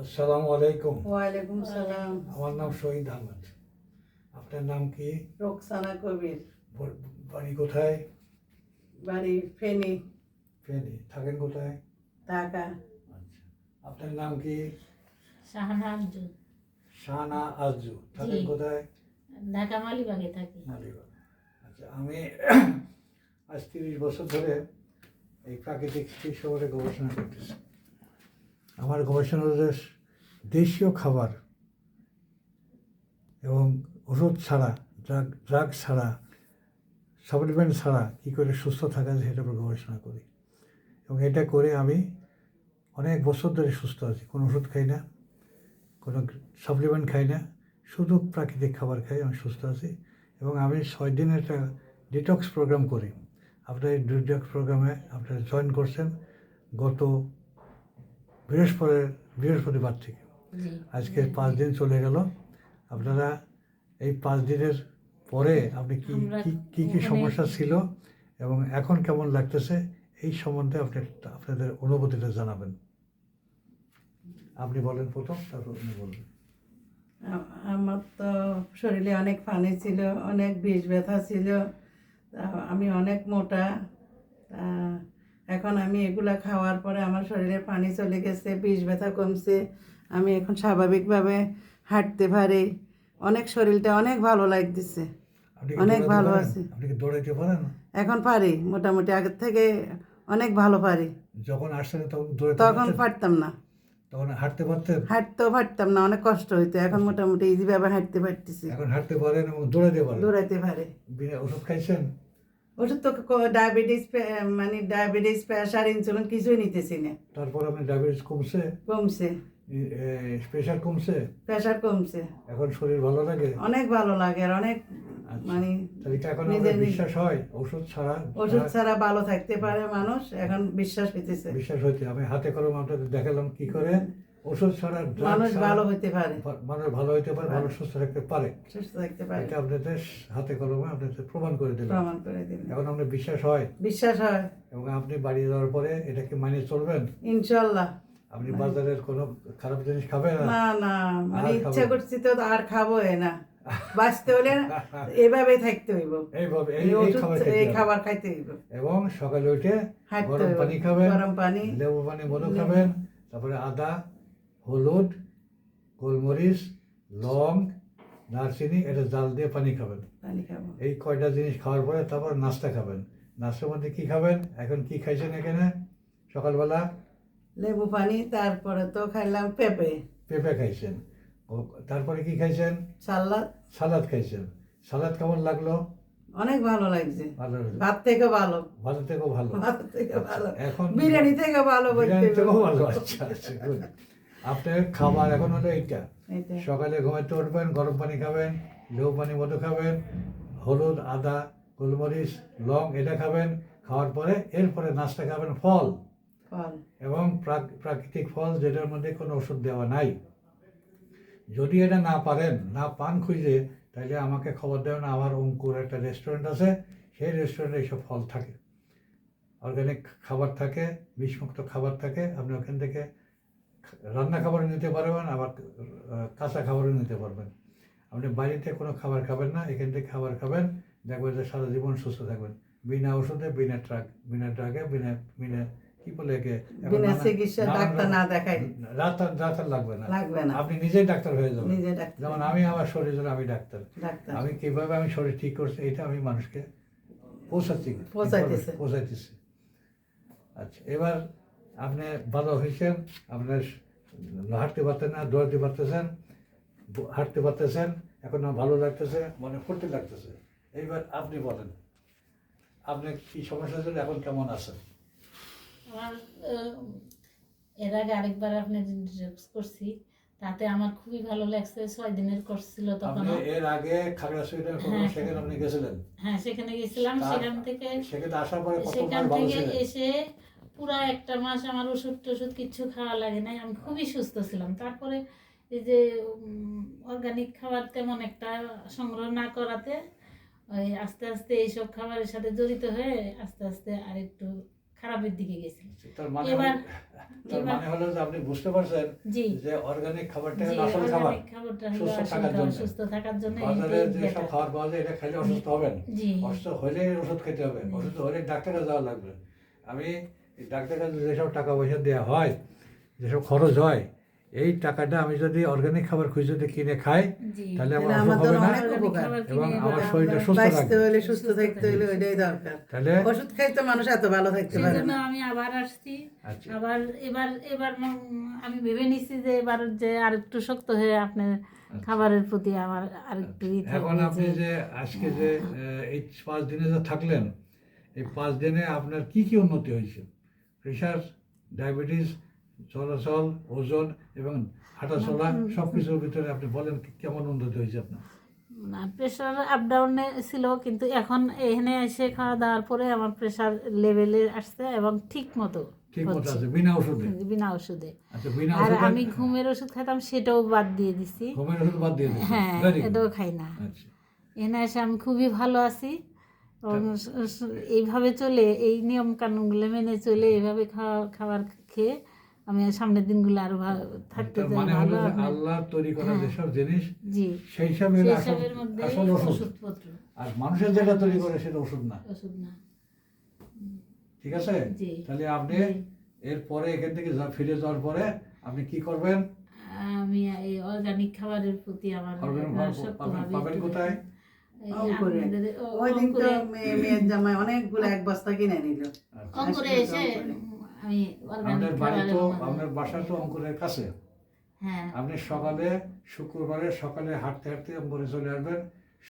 আসসালামু আলাইকুম। ওয়ালাইকুম সালাম। আমার নাম শহীদ আহমেদ। আপনার নাম কি? রোকসানা কবির। বাড়ি কোথায়? বাড়ি ফেনী। ফেনি। থাকেন কোথায়? ঢাকা। আচ্ছা। আপনার নাম কি? শাহানা আব্দু শাহানা আজু থাকেন কোথায়? ঢাকা মালিবাগে থাকি। মালিবাগ। আচ্ছা আমি আজ তিরিশ বছর ধরে এই প্রাকৃতিক উপরে গবেষণা করতেছি। আমার গবেষণা দেশীয় খাবার এবং ওষুধ ছাড়া ড্রাগ ড্রাগ ছাড়া সাপ্লিমেন্ট ছাড়া কী করে সুস্থ থাকা যায় সেটার উপর গবেষণা করি। এবং এটা করে আমি অনেক বছর ধরে সুস্থ আছি। কোনো ওষুধ খাই না, কোনো সাপ্লিমেন্ট খাই না, শুধু প্রাকৃতিক খাবার খাই, আমি সুস্থ আছি। এবং আমি ছয় দিনের একটা ডিটক্স প্রোগ্রাম করি। আপনার এই ডিটক্স প্রোগ্রামে আপনারা জয়েন করছেন। গত বৃহস্পতি বৃহস্পতিবার থেকে। আজকে পাঁচ দিন চলে গেল। আপনারা এই পাঁচ দিনের পরে আপনি কি কি কি কি সমস্যা ছিল এবং এখন কেমন লাগতেছে এই সম্বন্ধে আপনি আপনাদের অনুভূতিটা জানাবেন। আপনি বলেন প্রথম তারপর আপনি বলবেন। আমার তো শরীরে অনেক পানি ছিল অনেক বিষ ব্যথা ছিল আমি অনেক মোটা এখন আমি এগুলা খাওয়ার পরে আমার শরীরে পানি চলে গেছে বিষ ব্যথা কমছে আমি এখন স্বাভাবিকভাবে হাঁটতে পারি। অনেক শরীরটা অনেক ভালো লাগতেছে অনেক ভালো? আছি। এখন পারি মোটামুটি আগের থেকে অনেক ভালো পারি। যখন তখন তখন পারতাম না। তখন হাঁটতে পারতেন? হাঁটতেও পারতাম না অনেক কষ্ট হইতো এখন মোটামুটি ইজিভাবে হাঁটতে পারতেছি। এখন হাঁটতে পারেন এবং দৌড়াতে পারেন? দৌড়াইতে পারে। বিনা ওষুধ খাইছেন? ওষুধ তো ডায়াবেটিস মানে ডায়াবেটিস প্রেশার ইনসুলিন কিছুই নিতেছি না। তারপর আপনি ডায়াবেটিস কমছে। কমছে। প্রেশার কমছে। প্রেশার কমছে। এখন শরীর ভালো লাগে? অনেক ভালো লাগে আর অনেক আচ্ছা। মানে এখন নিজের বিশ্বাস হয়? ওষুধ ছাড়া ওষুধ ছাড়া ছাড়া ভালো থাকতে পারে মানুষ এখন বিশ্বাস হইতেছে। বিশ্বাস হইতে আমি হাতে কলম আপনাদের দেখালাম কি করে। ওষুধ ছাড়া মানুষ ভালো হইতে পারে। মানুষ ভালো হইতে পারে মানুষ সুস্থ থাকতে পারে। সুস্থ থাকতে পারে। এটা আপনাদের হাতে কলমে আপনাদের প্রমাণ করে দিলাম। প্রমাণ করে দিন এখন আপনার বিশ্বাস হয়? বিশ্বাস হয়। এবং আপনি বাড়ি যাওয়ার পরে এটাকে মানিয়ে চলবেন? ইনশাল্লাহ। আপনি বাজারের কোনো খারাপ জিনিস খাবেন না? না না মানে ইচ্ছা করছি তো আর খাব না। বাঁচতে হলে এভাবেই থাকতে হইব। এইভাবে এই। খাবার খাইতে হইব। এবং সকালে উঠে গরম পানি খাবেন গরম পানি। লেবু পানি মধু খাবেন তারপরে আদা হলুদ গোলমরিচ লং দারচিনি এটা জাল দিয়ে পানি খাবেন। এই কয়টা জিনিস খাওয়ার পরে তারপর নাস্তা খাবেন। নাস্তার মধ্যে কি খাবেন? এখন কি খাইছেন এখানে? সকালবেলা? লেবু পানি তারপরে তো খাইলাম পেঁপে। পেঁপে খাইছেন। ও তারপরে কি খাইছেন? সালাদ। সালাদ খাইছেন। সালাদ কেমন লাগল? অনেক ভালো লাগছে। ভাত থেকে ভালো। ভালো থেকেও ভালো। ভাত থেকে ভালো। এখন বিরিয়ানি থেকে ভালো বিরিয়ানি থেকেও। ভালো। আচ্ছা আচ্ছা। আপনার খাবার এখন হলো এইটা। সকালে ঘুমাইতে উঠবেন গরম পানি খাবেন লেবু পানি মতো খাবেন হলুদ আদা গোলমরিচ লং এটা খাবেন খাওয়ার পরে এরপরে নাস্তা খাবেন ফল। এবং প্রাক- প্রাকৃতিক ফল যেটার মধ্যে কোনো ওষুধ দেওয়া নাই। যদি এটা না পারেন না পান খুঁজে তাহলে আমাকে খবর দেবেন আমার অঙ্কুর একটা রেস্টুরেন্ট আছে সেই রেস্টুরেন্টে এইসব ফল থাকে। অর্গানিক খাবার থাকে বিষমুক্ত খাবার থাকে আপনি ওখান থেকে রান্না খাবারও নিতে পারবেন আবার কাঁচা খাবারও নিতে পারবেন। আপনি বাড়িতে কোনো খাবার খাবেন না এখান থেকে খাবার খাবেন দেখবেন যে সারা জীবন সুস্থ থাকবেন। বিনা ওষুধে বিনা ট্রাক বিনা ট্রাকে বিনা বিনা কি বলে একে? বিনা চিকিৎসা ডাক্তার না দেখাই ডাক্তার ডাক্তার লাগবে না। লাগবে না। আপনি নিজেই ডাক্তার হয়ে যাবেন। নিজে ডাক্তার। যেমন আমি আমার শরীর জন্য আমি ডাক্তার। ডাক্তার। আমি কীভাবে আমি শরীর ঠিক করছি এটা আমি মানুষকে পৌঁছাচ্ছি। পৌঁছাইতেছে। পৌঁছাইতেছি। আচ্ছা এবার আপনি ভালো হয়েছেন আপনার হাঁটতে পারতেন না দৌড়াতে পারতেছেন হাঁটতে পারতেছেন এখন ভালো লাগতেছে মনে ফুর্তি লাগতেছে। এইবার আপনি বলেন আপনি কি সমস্যা ছিল এখন কেমন আছেন? আমার এর আগে আরেকবার আপনি ডিটক্স করছি তাতে আমার খুবই ভালো লাগছে ছয় দিনের কোর্স ছিল তখন এর আগে খাগড়াছড়ির হ্যাঁ। সেখানে। আপনি গেছিলেন? হ্যাঁ সেখানে গেছিলাম সেখান থেকে সেখানে আসার পরে সেখান থেকে এসে পুরা একটা মাস আমার ওষুধ টষুধ কিচ্ছু খাওয়া লাগে নাই। আমি খুবই সুস্থ ছিলাম। তারপরে এই যে অর্গানিক খাবার তেমন একটা সংগ্রহ না করাতে ওই আস্তে আস্তে এইসব খাবারের সাথে জড়িত হয়ে আস্তে আস্তে আর একটু খারাপের দিকে গেছে তার মানে তার মানে হলো যে আপনি বুঝতে পারছেন যে অর্গানিক খাবারটা আসল খাবার। সুস্থ থাকার জন্য। সুস্থ থাকার জন্য বাজারে যে সব খাবার পাওয়া যায় এটা খাইলে অসুস্থ হবেন। অসুস্থ হলে ওষুধ খেতে হবে। অসুস্থ হলে ডাক্তারের যাওয়া লাগবে। আমি এই ডাক্তারের কাছে যেসব টাকা পয়সা দেওয়া হয় যেসব খরচ হয় এই টাকাটা আমি যদি অর্গানিক খাবার খুঁজে যদি কিনে খাই তাহলে আমার অসুখ হবে না এবং আমার এবার শরীরটা সুস্থ থাকবে। হলে সুস্থ থাকতে হলে ওইটাই দরকার। তাহলে ওষুধ খাইতে মানুষ এত ভালো থাকতে পারে না। আমি আবার আসছি। আচ্ছা। আবার এবার এবার আমি ভেবে নিচ্ছি যে এবার যে আর একটু শক্ত হয়ে আপনার খাবারের প্রতি আমার আরেকটু ই আচ্ছা। এখন আপনি যে যে আজকে যে এই পাঁচ দিনে যে থাকলেন এই পাঁচ দিনে আপনার কি কি উন্নতি হয়েছে? প্রেশার ডায়াবেটিস চলাচল ওজন এবং হাঁটা চলা সব কিছুর ভিতরে আপনি বলেন কেমন উন্নতি হয়েছে আপনার? প্রেশার আপ ডাউনে ছিল কিন্তু এখন এখানে এসে খাওয়া দাওয়ার পরে আমার প্রেশার লেভেলে আসছে এবং ঠিক মতো বিনা ওষুধে? বিনা ওষুধে। আচ্ছা আর আমি ঘুমের ওষুধ খেতাম সেটাও বাদ দিয়ে দিছি। ঘুমের ওষুধ বাদ দিয়ে হ্যাঁ এটাও খাই না। আচ্ছা। এখানে এসে আমি খুবই ভালো আছি। এইভাবে চলে এই নিয়ম কানুনগুলো মেনে চলে এইভাবে খাওয়া খাবার খেয়ে আমি সামনের দিনগুলো আরও ভালো থাকতে চাই মানে হলো আল্লাহ তৈরি করা হ্যাঁ। যেসব জিনিস জি। সেই আসল ওষুধপত্র। আর মানুষের যেটা তৈরি করে সেটা ওষুধ না। ওষুধ না। ঠিক আছে? তাহলে আপনি। এরপরে এখান থেকে ফিরে যাওয়ার পরে আপনি কি করবেন? আমি এই অর্গানিক খাবারের প্রতি আমার পাবেন কোথায়? ওই দিন তো মেয়ে- মেয়ের জামাই অনেকগুলো এক বস্তা কিনে নিল। অঙ্কুরে এসে আমি আপনার বাড়ি তো আপনার বাসা তো অঙ্কুরের কাছে? হ্যাঁ। আপনি সকালে শুক্রবারে সকালে হাঁটতে হাঁটতে অঙ্কুরে চলে আসবেন।